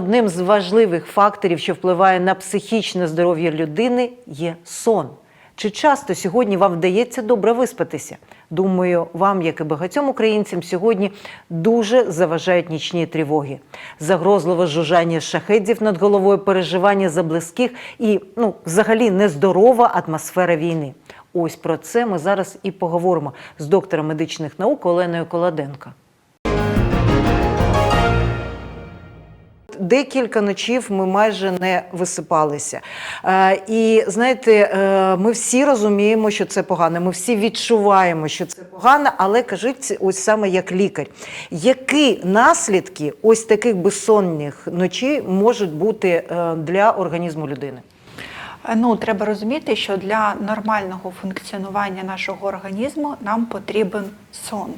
одним з важливих факторів, що впливає на психічне здоров'я людини, є сон. Чи часто сьогодні вам вдається добре виспатися? Думаю, вам, як і багатьом українцям, сьогодні дуже заважають нічні тривоги, загрозливе жужжання шахедів над головою, переживання за близьких і, ну, взагалі, нездорова атмосфера війни. Ось про це ми зараз і поговоримо з доктором медичних наук Оленою Колоденко. Декілька ночів ми майже не висипалися. Е, і знаєте, е, ми всі розуміємо, що це погано. Ми всі відчуваємо, що це погано, але кажіть, ось саме як лікар, які наслідки ось таких безсонних ночей можуть бути е, для організму людини? Ну, треба розуміти, що для нормального функціонування нашого організму нам потрібен сон.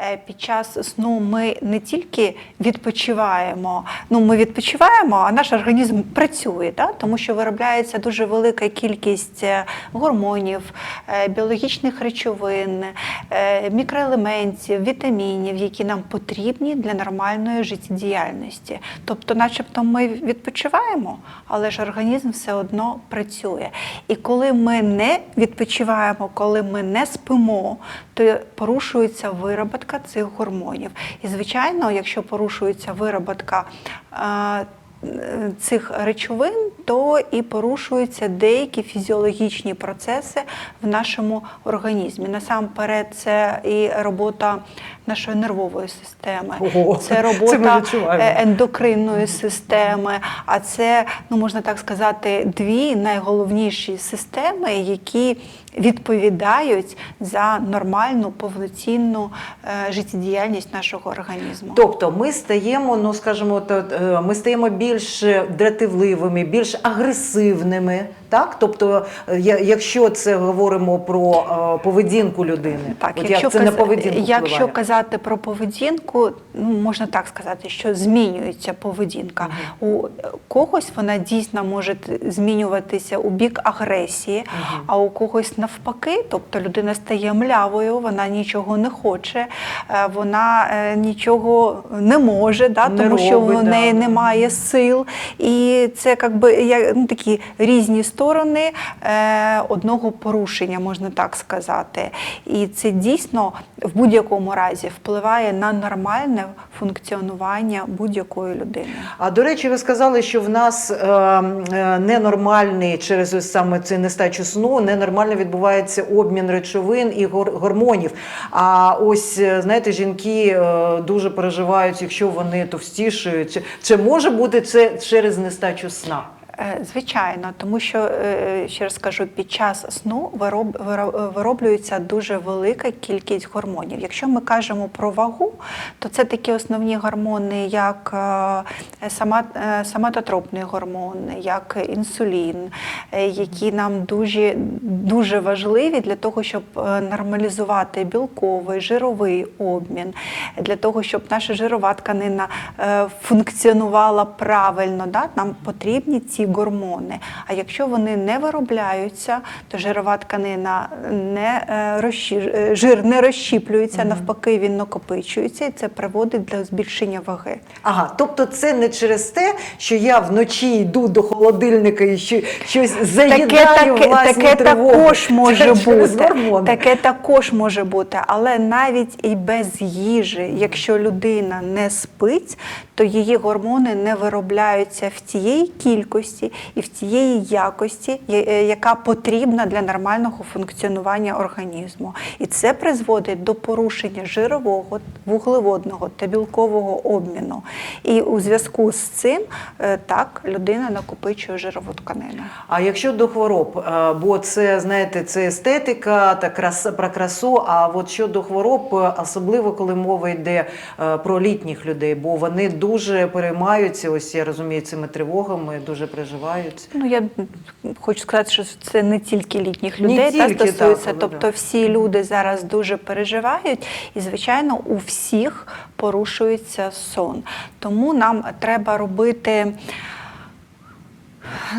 Е, Під час сну ми не тільки відпочиваємо, ну ми відпочиваємо, а наш організм працює, да? тому що виробляється дуже велика кількість е, гормонів, е, біологічних речовин, мікроелементів, вітамінів, які нам потрібні для нормальної життєдіяльності. Тобто, начебто, ми відпочиваємо, але ж організм все одно працює. І коли ми не відпочиваємо, коли ми не спимо, то порушується вироботка цих гормонів. І, звичайно, якщо порушується вироботка цих речовин, то і порушуються деякі фізіологічні процеси в нашому організмі. Насамперед, це і робота нашої нервової системи, Ого, це це робота відчуваємо. е, ендокринної системи. А це, ну можна так сказати, дві найголовніші системи, які відповідають за нормальну повноцінну е, життєдіяльність нашого організму. Тобто ми стаємо, ну скажімо, е, ми стаємо більш дратівливими, більш агресивними. Так, тобто, е, якщо це говоримо про е, поведінку людини, Так, от якщо, як це на каз- поведінку якщо впливає? казати про поведінку, ну можна так сказати, що змінюється поведінка. У когось вона дійсно може змінюватися у бік агресії, а у когось навпаки, тобто людина стає млявою, вона нічого не хоче, е, вона е, нічого не може, да, Не тому що в неї да. немає сил. І це якби як, ну, такі різні сторони е, одного порушення, можна так сказати. І це дійсно в будь-якому разі впливає на нормальне функціонування будь-якої людини. А до речі, ви сказали, що в нас е, е, ненормальний через ось саме цю нестачу сну, ненормально відбувається обмін речовин і гор- гормонів. А ось е, знаєте, жінки е, дуже переживають, якщо вони товстішують. Чи може бути це через нестачу сна? Е, Звичайно, тому що е, ще раз скажу, під час сну вироб, виро- вироблюється дуже велика кількість гормонів. Якщо ми кажемо про вагу, то це такі основні гормони, як е, соматотропний гормон, як інсулін, які нам дуже, дуже важливі для того, щоб нормалізувати білковий, жировий обмін, для того, щоб наша жирова тканина функціонувала правильно. Да? Нам потрібні ці гормони. А якщо вони не виробляються, то жирова тканина не е, розщі... е, жир не розщіплюється, навпаки, він накопичується, і це приводить до збільшення ваги. Ага, тобто це не через те, що я вночі йду до холодильника і щось заїдаю таке, таке тривоги. також може Це бути. гормони. Таке також може бути, але навіть і без їжі, якщо людина не спить, то її гормони не виробляються в тієї кількості і в тієї якості, е, яка потрібна для нормального функціонування організму. І це призводить до порушення жирового, вуглеводного та білкового обміну. І у зв'язку з цим е, так людина накопичує жирову тканину. А якщо до хвороб, е, бо це знаєте, це естетика та краса про красу. А от щодо хвороб, особливо коли мова йде про літніх людей, бо вони дуже переймаються. Ось я розумію, цими тривогами, дуже переживають. Ну я хочу сказати, що це не тільки літніх Не людей та стосується. так, тобто всі люди зараз дуже переживають, і звичайно, у всіх порушується сон. Тому нам треба робити.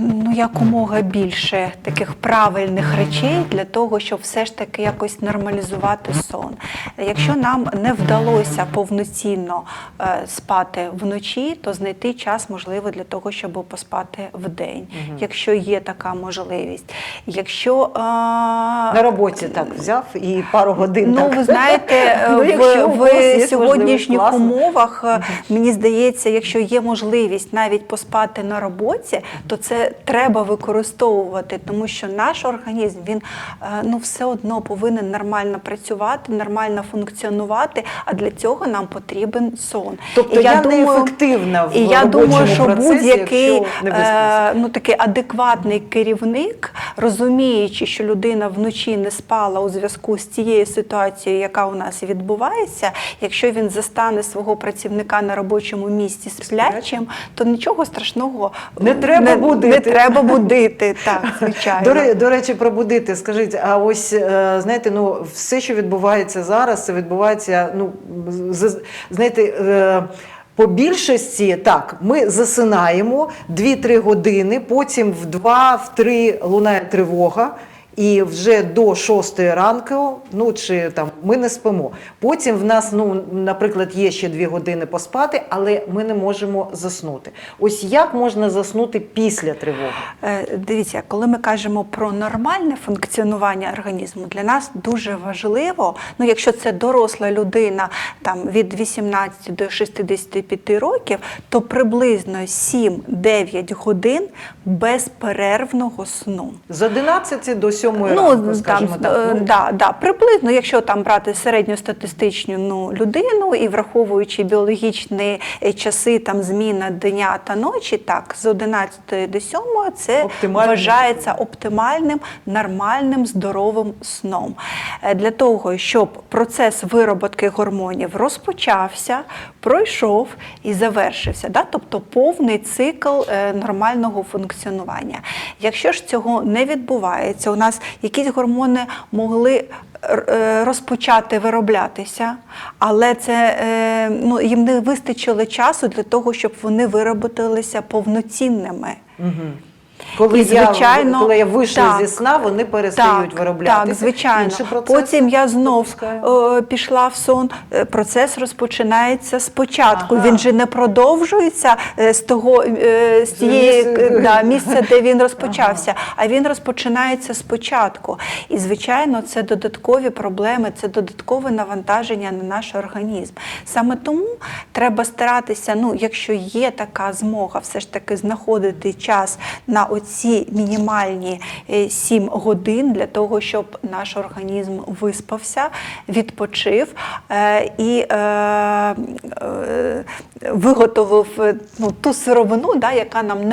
Ну, якомога більше таких правильних речей для того, щоб все ж таки якось нормалізувати сон. Якщо нам не вдалося повноцінно е, спати вночі, то знайти час можливо для того, щоб поспати вдень, якщо є така можливість. Якщо На роботі так взяв і пару годин. Ну, так. ви знаєте, е, Ну, в, в сьогоднішніх умовах, е, мені здається, якщо є можливість навіть поспати на роботі, то це треба використовувати, тому що наш організм він е, ну все одно повинен нормально працювати, нормально функціонувати. А для цього нам потрібен сон. Тобто І я неефективна в і я думаю, що будь-який е, ну такий адекватний керівник, розуміючи, що людина вночі не спала у зв'язку з тією ситуацією, яка у нас відбувається, якщо він застане свого працівника на робочому місці сплячим, то нічого страшного Не треба не, будити. Не треба будити, так, звичайно. До, до речі, про будити. Скажіть, а ось е, знаєте, ну все, що відбувається зараз, це відбувається, ну знаєте. е, По більшості так, ми засинаємо 2-3 години, потім в 2-3 лунає тривога, і вже до 6 ранку, ну чи там ми не спимо. Потім в нас, ну, наприклад, є ще 2 години поспати, але ми не можемо заснути. Ось як можна заснути після тривоги? Е, Дивіться, коли ми кажемо про нормальне функціонування організму, для нас дуже важливо, ну якщо це доросла людина там від 18 до 65 років, то приблизно 7-9 годин безперервного сну. З 11 до 7 Ну, ранку, скажімо е, так. Ну, да, да, приблизно, якщо там брати середньостатистичну ну, людину і враховуючи біологічні е, часи, там зміна дня та ночі, так, з 11 до 7 це Оптимальний. вважається оптимальним, нормальним, здоровим сном. Е, Для того, щоб процес вироботки гормонів розпочався, пройшов і завершився, да? тобто повний цикл е, нормального функціонування. Якщо ж цього не відбувається, у нас якісь гормони могли е, розпочати вироблятися, але це е, ну, їм не вистачило часу для того, щоб вони виробилися повноцінними. Мгм. Коли, І, звичайно, я, коли я вийшла так. зі сна, вони перестають так, вироблятися. Так, звичайно. Потім я знов допускаю. е, пішла в сон. Е, Процес розпочинається спочатку. Ага. Він же не продовжується е, з того з тієї місця- да, місця, де він розпочався, а він розпочинається спочатку. І звичайно, це додаткові проблеми, це додаткове навантаження на наш організм. Саме тому треба старатися, ну, якщо є така змога, все ж таки знаходити час на оці мінімальні 7 годин для того, щоб наш організм виспався, відпочив е, і е, е, виготовив е, ну, ту сировину, да, яка нам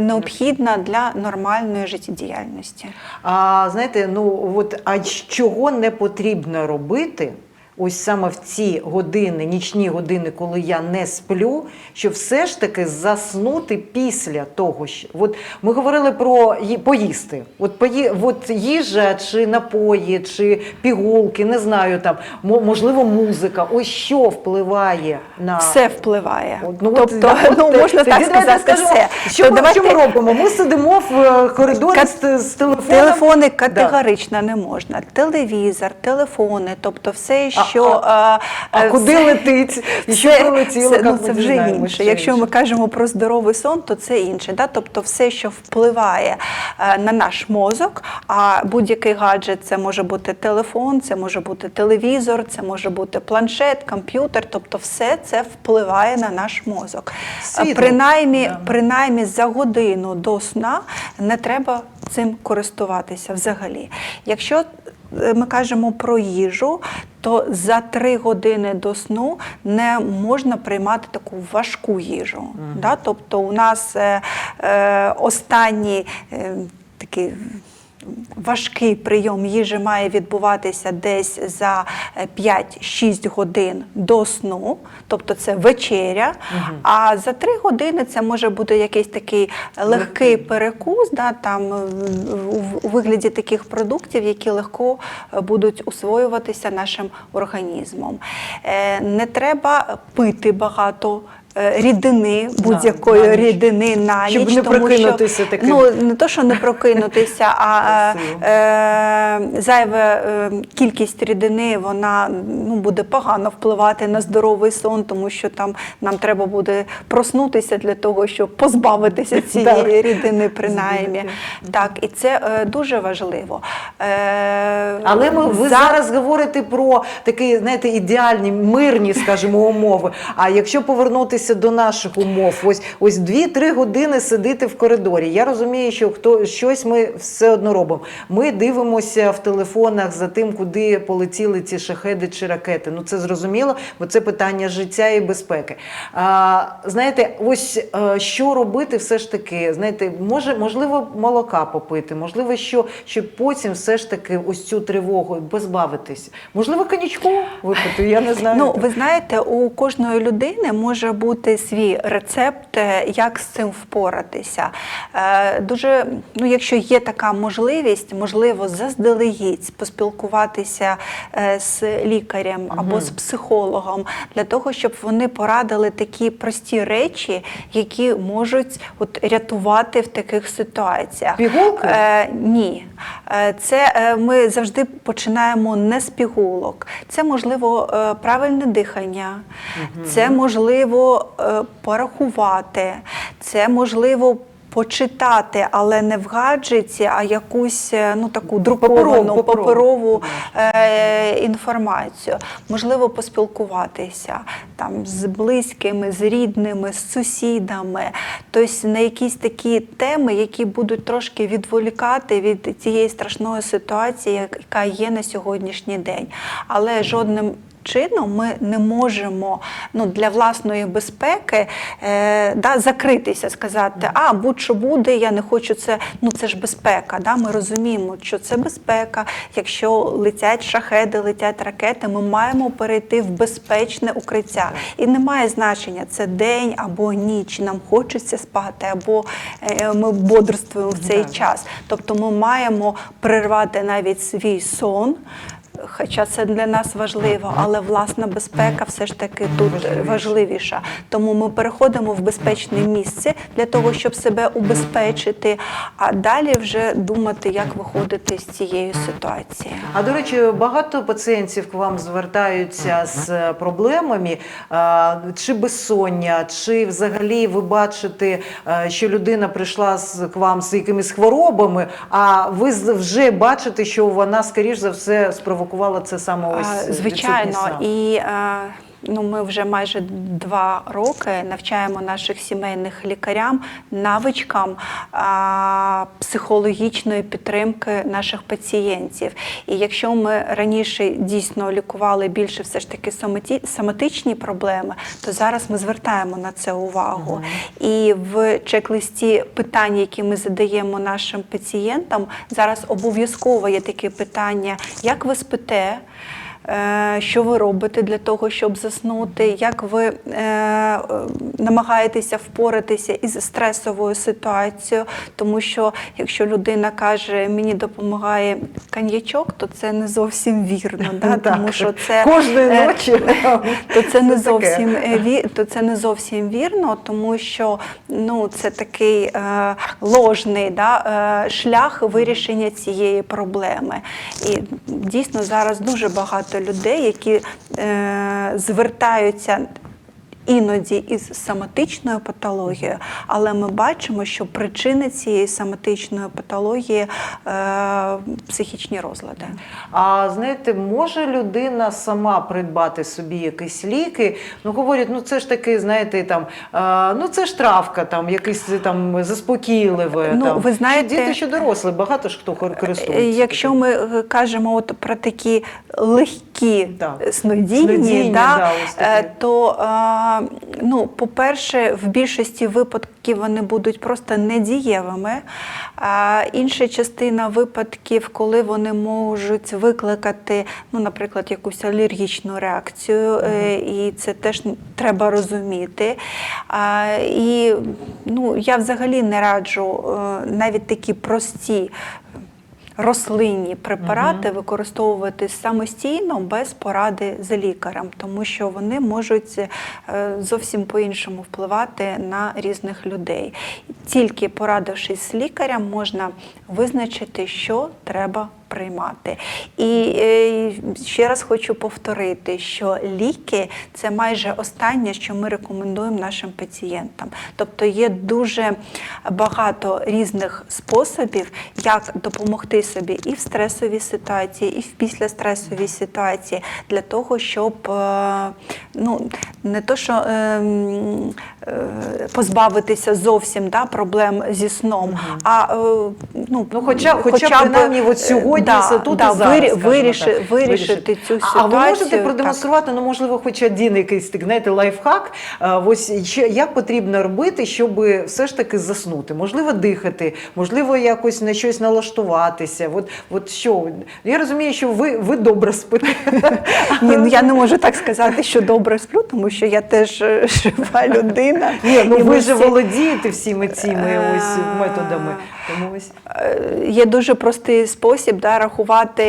необхідна для нормальної життєдіяльності. А знаєте, ну от а чого не потрібно робити? Ось саме в ці години, нічні години, коли я не сплю, щоб все ж таки заснути після того, що от ми говорили про поїсти. От пої, от їжа чи напої, чи пігулки, не знаю там, мо- можливо, музика. Ось що впливає на Все впливає. От, ну, от, тобто, да, ну, можна так сказати, скажемо, все. Що, То ми, давайте- що ми робимо? Ми сидимо в е, коридорі Кат- з, з телефоном. Телефони Да. категорично не можна. Телевізор, телефони, тобто все, А- що а- е, А е, куди все- летить? І що це, прилетіло? це, ну, це вже дізнаємося інше. Якщо ми кажемо про здоровий сон, то це інше. Да? Тобто все, що впливає е, на наш мозок, а будь-який гаджет це може бути телефон, це може бути телевізор, це може бути планшет, комп'ютер. Тобто, все це впливає на наш мозок. Е, Світло. Принаймні, Да. принаймні за годину до сна не треба цим користуватися взагалі. Якщо е, ми кажемо про їжу, то за три години до сну не можна приймати таку важку їжу. Да? Тобто у нас е, е, останні е, такі. Важкий прийом їжі має відбуватися десь за е, 5-6 годин до сну, тобто це вечеря. А за 3 години це може бути якийсь такий легкий перекус, да, там е, у- вигляді таких продуктів, які легко е, будуть усвоюватися нашим організмом. Е, Не треба пити багато е, рідини, будь-якої ніч. рідини на Щоб ніч, не тому прокинутися що, таким. Ну, не то, що не прокинутися, а Красиво. е, зайва е, кількість рідини вона ну, буде погано впливати на здоровий сон, тому що там нам треба буде проснутися для того, щоб позбавитися цієї рідини, принаймні. Так, і це е, дуже важливо. Е, Але ми ви за- зараз говорите про такі, знаєте, ідеальні, мирні, скажімо, умови. А якщо повернутися до наших умов, ось ось 2-3 години сидити в коридорі. Я розумію, що хто щось ми все одно робимо. Ми дивимося в телефонах за тим, куди полетіли ці шахеди чи ракети. Ну це зрозуміло, бо це питання життя і безпеки. А, знаєте, ось е, що робити, все ж таки, знаєте, може, можливо, молока попити, можливо, що щоб потім все ж таки ось цю тривогу позбавитися. Можливо, коньячку випити, я не знаю. Ну, ви знаєте, у кожної людини може бути свій рецепт, е, як з цим впоратися. Е, Дуже, ну, якщо є така можливість, можливо, заздалегідь поспілкуватися е, з лікарем або з психологом для того, щоб вони порадили такі прості речі, які можуть от, рятувати в таких ситуаціях. Пігулки? Е, ні. Е, Це е, ми завжди починаємо не з пігулок. Це можливо е, правильне дихання, це можливо порахувати, це можливо. Почитати, але не в гаджеті, а якусь е, ну таку друковану Паперову, паперову, паперову. е, інформацію. Можливо, поспілкуватися там з близькими, з рідними, з сусідами. Тобто на якісь такі теми, які будуть трошки відволікати від цієї страшної ситуації, яка є на сьогоднішній день. Але жодним чином ми не можемо ну, для власної безпеки е, да, закритися, сказати, а будь-що буде, я не хочу це. Ну це ж безпека. Да? Ми розуміємо, що це безпека. Якщо летять шахеди, летять ракети, ми маємо перейти в безпечне укриття. І немає значення, це день або ніч. Нам хочеться спати, або е, ми бодрствуємо в цей час. Тобто ми маємо прервати навіть свій сон. Хоча це для нас важливо, але власна безпека все ж таки тут важливіша. Тому ми переходимо в безпечне місце для того, щоб себе убезпечити, а далі вже думати, як виходити з цієї ситуації. А до речі, багато пацієнтів к вам звертаються з е, проблемами чи безсоння, чи взагалі ви бачите, е, що людина прийшла к вам з якимись хворобами, а ви вже бачите, що вона скоріш за все спровокувала це саме ось відсутність Звичайно, і е, ну, ми вже майже два роки навчаємо наших сімейних лікарям навичкам а, психологічної підтримки наших пацієнтів. І якщо ми раніше дійсно лікували більше все ж таки соматичні проблеми, то зараз ми звертаємо на це увагу. І в чек-листі питань, які ми задаємо нашим пацієнтам, зараз обов'язково є таке питання: як ви спите? Е, Що ви робите для того, щоб заснути? Як ви е, намагаєтеся впоратися із стресовою ситуацією? Тому що якщо людина каже, мені допомагає коньячок, то це не зовсім вірно. Да? Тому що це Кожної е, ночі. то це не зовсім то це не зовсім вірно, тому що ну це такий ложний да, шлях вирішення цієї проблеми. І дійсно зараз дуже багато людей, які е, звертаються. Іноді із соматичною патологією, але ми бачимо, що причини цієї соматичної патології е, психічні розлади. А знаєте, може людина сама придбати собі якісь ліки? Ну говорять, ну це ж таки, знаєте, там а, ну це ж травка, там якийсь там заспокійливе. Ну, там. ви знаєте- Що діти, що дорослі, багато ж хто користується. Е, Якщо ми е, кажемо от про такі легкі Так. снодійні, Снодійні, да, да, такі. е, то е, ну, по-перше, в більшості випадків вони будуть просто недієвими. А інша частина випадків, коли вони можуть викликати, ну, наприклад, якусь алергічну реакцію, е, і це теж треба розуміти. А, І ну, я взагалі не раджу е, навіть такі прості рослинні препарати використовувати самостійно без поради з лікарем, тому що вони можуть е, зовсім по-іншому впливати на різних людей. Тільки порадившись з лікарем, можна визначити, що треба приймати. І е, ще раз хочу повторити, що ліки це майже останнє, що ми рекомендуємо нашим пацієнтам. Тобто є дуже багато різних способів, як допомогти собі і в стресовій ситуації, і в післястресовій ситуації для того, щоб е, ну, не то, що е, е, позбавитися зовсім да, проблем зі сном, а е, ну, Ну, хоча, хоча, б принаймні от сьогодні, да, тут да, і зараз, вирі- виріши- так, вирішити цю А- А ви можете ситуацію, продемонструвати, ну можливо, хоч один якийсь так, знаєте, лайфхак. а, Ось як потрібно робити, щоб все ж таки заснути? Можливо, дихати, можливо, якось на щось налаштуватися. От, от що я розумію, що ви, ви добре спите. Ні, ну я не можу так сказати, що добре сплю, тому що я теж е, жива людина. Ні, ну ви ж володієте всіми цими ось методами. Тому ось Е, Є дуже простий спосіб да, рахувати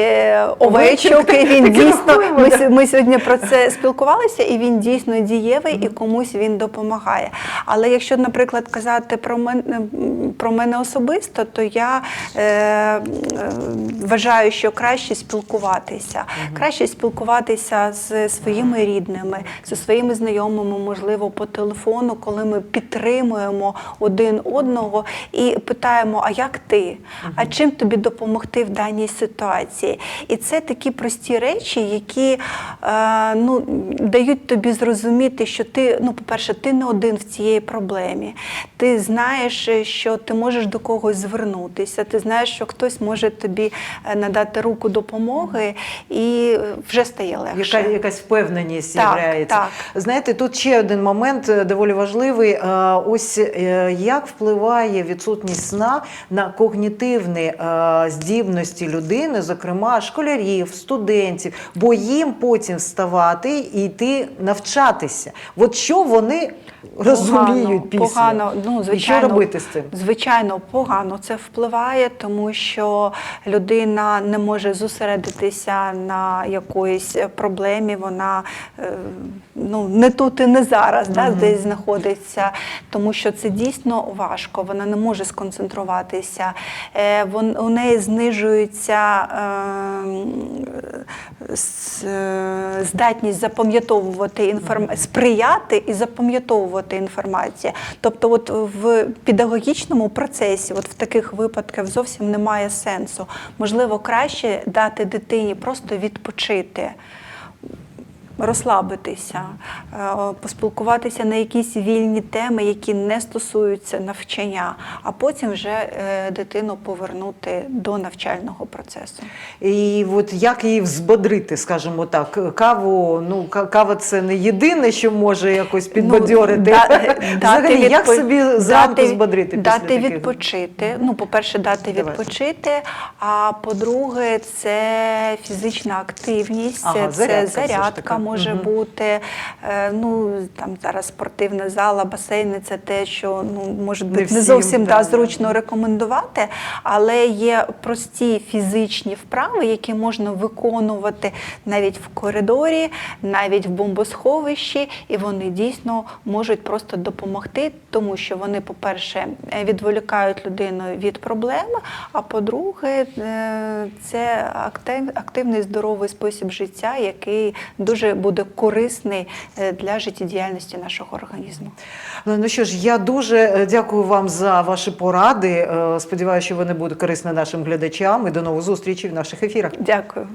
Овечок, овечок. І він дійсно ми, ми сьогодні про це спілкувалися, і він дійсно дієвий і комусь він допомагає. Але якщо, наприклад, казати про мене про мене особисто, то я е, е, вважаю, що краще спілкуватися. Краще спілкуватися з своїми рідними, зі своїми знайомими, можливо, по телефону, коли ми підтримуємо один одного і питаємо, а як ти? А чим тобі допомогти в даній ситуації? І це такі прості речі, які е, ну, дають тобі зрозуміти, що ти, ну, по-перше, ти не один в цій проблемі. Ти знаєш, що ти можеш до когось звернутися, ти знаєш, що хтось може тобі е, надати руку допомоги, і е, вже стає легше. Яка, якась впевненість Так. Знаєте, тут ще один момент доволі важливий. Ось як впливає відсутність сна на когнітивні е, здібності людини, зокрема школярів, студентів, бо їм потім вставати і йти навчатися. От що вони розуміють після? Погано, ну, І звичайно, що робити з цим? Звичайно, погано це впливає, тому що людина не може зосередитися на якоїсь проблемі, вона е, ну, не тут і не зараз, да, десь знаходиться, тому що це дійсно важко, вона не може сконцентруватися. Е, вон, у неї знижується е, с- е, здатність запам'ятовувати інформацію, сприяти і запам'ятовувати інформацію. Тобто, от в педагогічному процесі, от в таких випадках зовсім немає сенсу. Можливо, краще дати дитині просто відпочити. Розслабитися, е, поспілкуватися на якісь вільні теми, які не стосуються навчання, а потім вже е, дитину повернути до навчального процесу. І от як її взбодрити, скажімо так, каву, ну кава це не єдине, що може якось підбадьорити. Ну, да- Взагалі, дати як собі зранку дати- збодрити після Дати таких? відпочити. Ну, по-перше, дати Давай. відпочити. А по-друге, це фізична активність, Ага, це зарядка зарядка. Може Мгм. бути. Е, Ну там зараз спортивна зала, басейни це те, що ну може бути не, всім, зовсім да, да. зручно рекомендувати, але є прості фізичні вправи, які можна виконувати навіть в коридорі, навіть в бомбосховищі, і вони дійсно можуть просто допомогти, тому що вони, по-перше, відволікають людину від проблем. А по-друге, е, це активний здоровий спосіб життя, який дуже буде корисний е, для життєдіяльності нашого організму. Ну ну що ж, я дуже е, дякую вам за ваші поради. Е, Сподіваюся, що вони будуть корисні нашим глядачам. І до нових зустрічей в наших ефірах. Дякую.